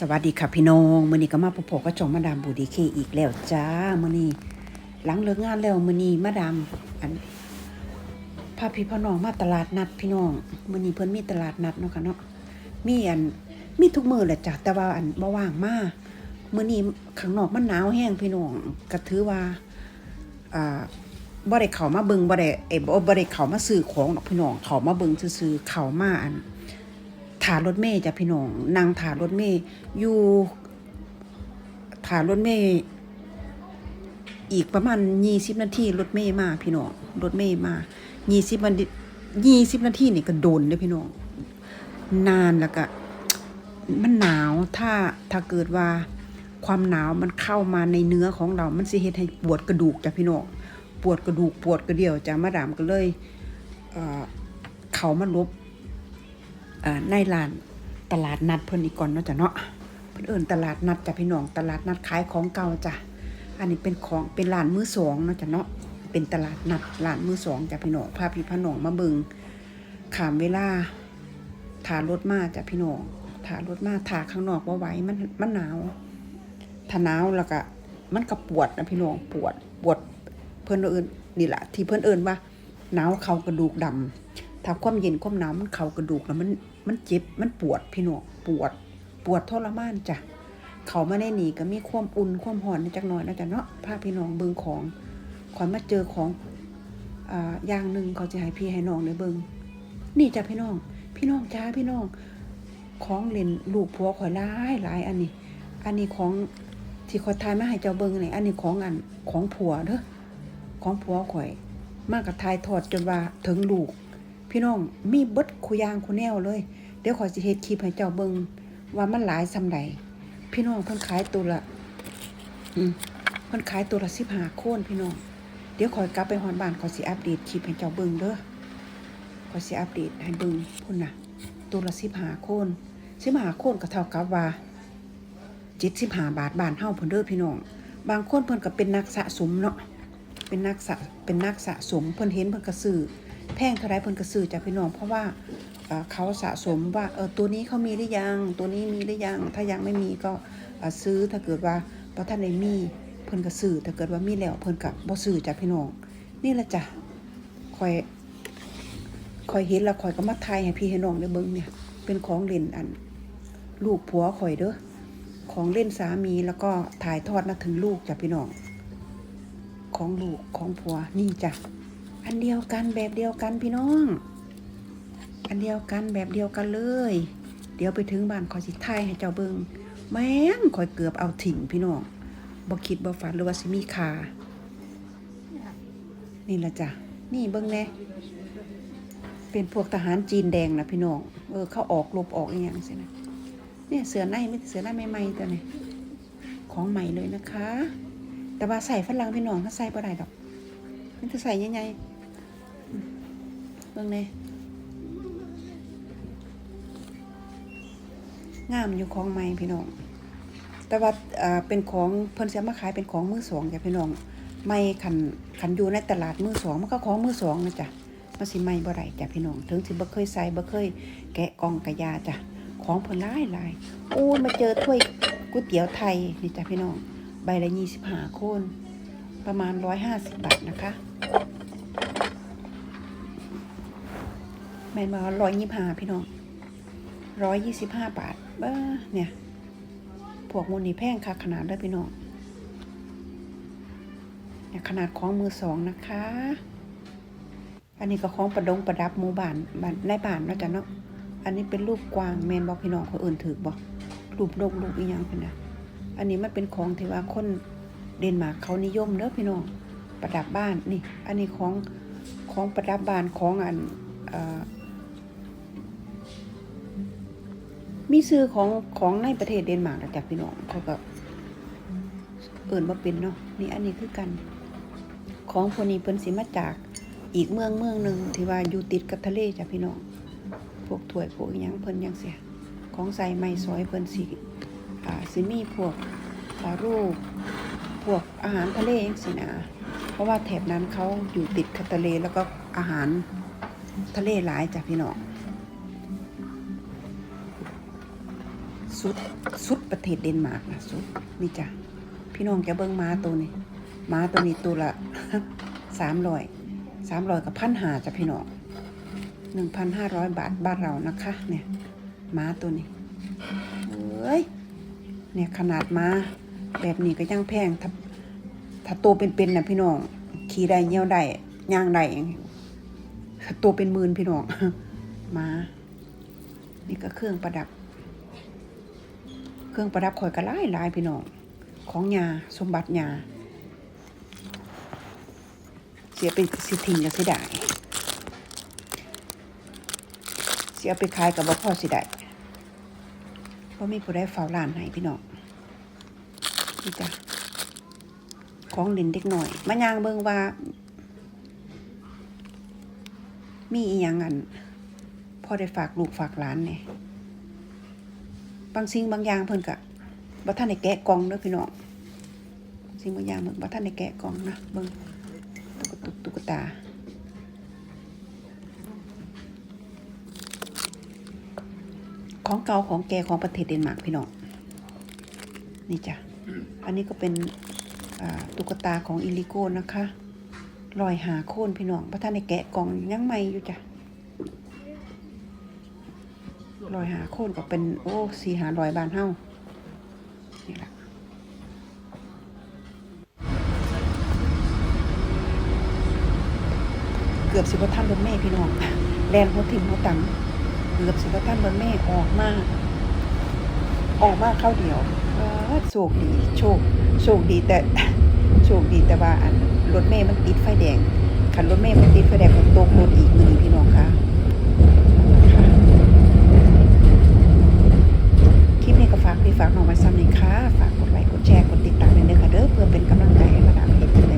สวัสดีค่ะพี่น้องมื้อนี้ก็มาพบๆกับจองมาดามบูดีเคอีกแล้วจ้ามื้อนี้หลังเลิกงานแล้วมื้อนี้มาดามอันพาพี่พ่อน้องมาตลาดนัดพี่น้องมื้อนี้เพิ่นมีตลาดนัดเนาะค่ะเนาะมีอันมีทุกมื้อแหละจ้ะแต่ว่าอันบ่ว่างมามื้อนี้ข้างนอกมันหนาวแห้งพี่น้องก็ถือว่าอ่าบ่ได้เข้ามาเบิ่งบ่ได้เอ้บ่บ่ได้เข้ามาซื้อของดอกพี่น้องเข้ามาเบิ่งซื่อๆเข้ามาอัน ถารถเมย์จ้ะพี่น้องนั่งถารถเมย์อยู่ถารถเมย์อีกประมาณยี่สิบนาทีรถเมย์มาพี่น้องรถเมย์มายี่สิบนาทียี่สิบนาทีนี่ก็โดนเลยพี่น้องนานแล้วก็มันหนาวถ้าถ้าเกิดว่าความหนาวมันเข้ามาในเนื้อของเรา มันสิเฮ็ดให้ปวดกระดูกจ้ะพี่น้องปวดกระดูกปวดกระเดี่ยวจ้ะมาดามก็เลย เอ่อเขามาลบ ในร้านตลาดนัดเพิ่นอีกก่อนเนาะจ้ะเนาะเพิ่นเอิ้นตลาดนัดจ้ะพี่น้องตลาดนัดขายของเก่าจ้ะอันนี้เป็นของเป็นร้านมือสองเนาะจ้ะเนาะเป็นตลาดนัดร้านมือสองจ้ะพี่น้องพาพี่พาน้องมาเบิงขามเวลาถารถมาจ้ะพี่น้องถารถมาถาข้างนอกบ่ไหวมันมันหนาวถ้าหนาวแล้วก็มันก็ปวดนะพี่น้องปวดปวดเพิ่นเอิ้นนี่แหละที่เพิ่นเอิ้นว่าหนาวเขากระดูกดำ ถ้าความเย็นความหนาวมันเข้ากระดูกแล้วมันมันเจ็บมันปวดพี่น้องปวด ปวดทรมานจ้ะเขามาได้หนีก็มีความอุ่นความหอนจักหน่อยนะจ๊ะเนาะพาพี่น้องเบิงของขอยมาเจอของอ่าอย่างหนึ่งเขาจะให้พี่ให้น้องได้เบิงนี่จ้ะพี่น้อง พี่น้องจ้าพี่น้องของเล่นลูกผัวข่อยหลายหลายอันนี้ อันนี้ของที่ข่อยทายมาให้เจ้าเบิงนี่อันนี้ของอันของผัวเด้อของผัวข่อย มากกับทายทอดจนว่าถึงลูก พี่น้องมีเบิดคุยางคุแนวเลย เดี๋ยวขอสิเฮ็ดคลิปให้เจ้าเบิงว่ามันหลายซำใดพี่น้องเพิ่นขายตัวละอืมเพิ่นขายตัวละ15โคนพี่น้อง เดี๋ยวขอยกลับไปฮอนบ้านขอสิอัปเดตคลิปให้เจ้าเบิงเด้อขอสิอัปเดตให้เบิงพุ่นน่ะ ตัวละ15โคน15โคนก็เท่ากับว่า75บหาบาทบานเฮาเพิ่นเด้อพี่น้อง บางคนเพิ่นก็เป็นนักสะสมเนาะเป็นนักสะเป็นนักสะสมเพิ่นเห็นเพิ่นก็ซื้อ แพงเท่าไรเพิ่นก็ซื้อจากพี่น้องเพราะว่าเขาสะสมว่าเออตัวนี้เขามีหรือยังตัวนี้มีหรือยังถ้ายังไม่มีก็ซื้อถ้าเกิดว่าบ่ทันได้มีเพิ่นก็ซื้อถ้าเกิดว่ามีแล้วเพิ่นก็บ่ซื้อจากพี่น้องนี่ละจ้ะคอยคอยเห็นแล้วคอยก็มาทายให้พี่ให้น้องได้เบิ่งเนี่ย เป็นของเล่นอัน ลูกผัวคอยเด้อของเล่นสามีแล้วก็ถ่ายทอดมาถึงลูกจ้ะพี่น้องของลูกของผัวนี่จ้ะ อันเดียวกันแบบเดียวกันพี่น้อง อันเดียวกันแบบเดียวกันเลย เดี๋ยวไปถึงบ้านขอยสิทยให้เจ้าเบิงแม่งขอยเกือบเอาถิ่งพี่น้องบ่คิดบ่ฝันหรือว่าสิมีคานี่ละจ้ะ นี่เบิงแน่เป็นพวกทหารจีนแดงนะพี่น้อง เออเขาออกรบออกอีหยังสินะเนี่ยเสือในไม่เสือในใหม่ๆตัวนี้ของใหม่เลยนะคะ แต่ว่าใส่ฝรั่งพี่น้องเขาใส่บ่ได้ดอก มันจะใส่ยังไง เบิ่งเลยงามอยู่ของใหม่พี่น้อง แต่ว่าเป็นของเพิ่นเสียมาขายเป็นของมือสองจ้ะพี่น้องไม่ขันขันอยู่ในตลาดมือสองมันก็ของมือสองนะจ๊ะมันสิไม่บ่ได้จ้ะพี่น้องถึงสิบ่เคยใส่บ่เคย แกะกองกระยาจ้ะของเพิ่นหลายหลายโอ้มาเจอถ้วยก๋วยเตี๋ยวไทยนี่จ้ะพี่น้อง ใบละยี่สิบห้าคนประมาณร้อยห้าสิบบาทนะคะ แม่นมาร้อยยี่ห้าพี่น้องร้อยยี่สิบห้าบาทเบ้อเนี่ยพวกมูลนี่แพงค่ะขนาดเลยพี่น้องเนี่ยขนาดของมือสองนะคะ อันนี้ก็ของประดงประดับหมู่บ้านบ้านในบ้านเนาะจ้ะเนาะอันนี้เป็นรูปกวางแมนบอกพี่น้องคนอื่นถือบอกรูปดงรูปอีหยังเป็นนะอันนี้มันเป็นของที่ว่าคนเดนมาร์กเขานิยมเด้อพี่น้องประดับบ้านนี่ อันนี้ของของประดับบ้านของอันเอ่อ มีซื้อของของในประเทศเดนมาร์กจากพี่น้องเขาก็เอิ่นว่าเป็นเนาะนี่อันนี้คือกัน ของพวกนี้เพิ่นสิมาจากอีกเมืองเมืองหนึ่งที่ว่าอยู่ติดกับทะเลจ้ะพี่น้องพวกถ้วยพวกอิหยังเพิ่นยังเสียของใส่ไม้ซอยเพิ่นสิอ่าสิมีพวกอ่ารูปพวกอาหารทะเลเองสินะเพราะว่าแถบนั้นเขาอยู่ติดกับทะเลแล้วก็อาหารทะเลหลายจ้ะพี่น้อง สุดสุดประเทศเดนมาร์กนะสุดนี่จ้ะพี่น้องจะเบิ่งม้าตัวนี้ม้าตัวนี้ตัวละสามร้อยสามร้อยกับพันหาจ้ะพี่น้องหนึ่งพันห้าร้อยบาทบ้านเรานะคะ เนี่ยม้าตัวนี้เอ้ยเนี่ยขนาดม้าแบบนี้ก็ยังแพงถ้าถ้าโตเป็นๆนะพี่น้องขี่ได้เยี่ยวได้ย่างได้ถ้าโตเป็นหมื่นพี่น้องม้านี่ก็เครื่องประดับ เครื่องประดับข่อยก็หลายหลายพี่น้อง ของยาสมบัติยาเสียไปสิทิ้งก็สิได้เสียไปขายกับบ่พ่อสิได้เพราะมีผู้ได้เฝ้าร้านให้พี่น้องนี่จ้ะของเล่นเด็กหน่อย มายางเบิ่งว่า มีอีหยังอันพอได้ฝากลูกฝากหลานเนี่ย บางสิ่งบางอย่างเพิ่นกะบ่ท่านได้แกะกล่องเด้อพี่น้องบางสิ่งบางอย่างเพิ่นบ่ท่านได้แกะกล่องนะเบิ่งตุ๊กตุกตุ๊กตาของเก่าของแกของประเทศเดนมาร์กพี่น้องนี่จ้ะอันนี้ก็เป็นตุ๊กตาของอิลิโก้นะคะลอยหาโค่นพี่น้องบ่ท่านได้แกะกล่องยังใหม่อยู่จ้ะ ลอยหาโคนก็เป็นโอ้สี่หาลอยบานเฮ้านี่แหละเกือบสิบท่านรถเมย์พี่น้องแลนหัวถิ่มหัวตังเกือบสิบท่านรถเมย์ออกมาออกมาเข้าเดียวโชคดีโชคโชคดีแต่โชคดีแต่ว่าอันรถเมย์มันติดไฟแดงคันรถเมย์มันติดไฟแดงมันตกรถอีกมือพี่น้องคะ นี้ฝากน้องไว้ซ้ำหนึ่งค่ะ ฝากกดไลค์ กดแชร์ กดติดตามด้วยนะคะเด้อเพื่อเป็นกำลังใจให้มาดามเห็ด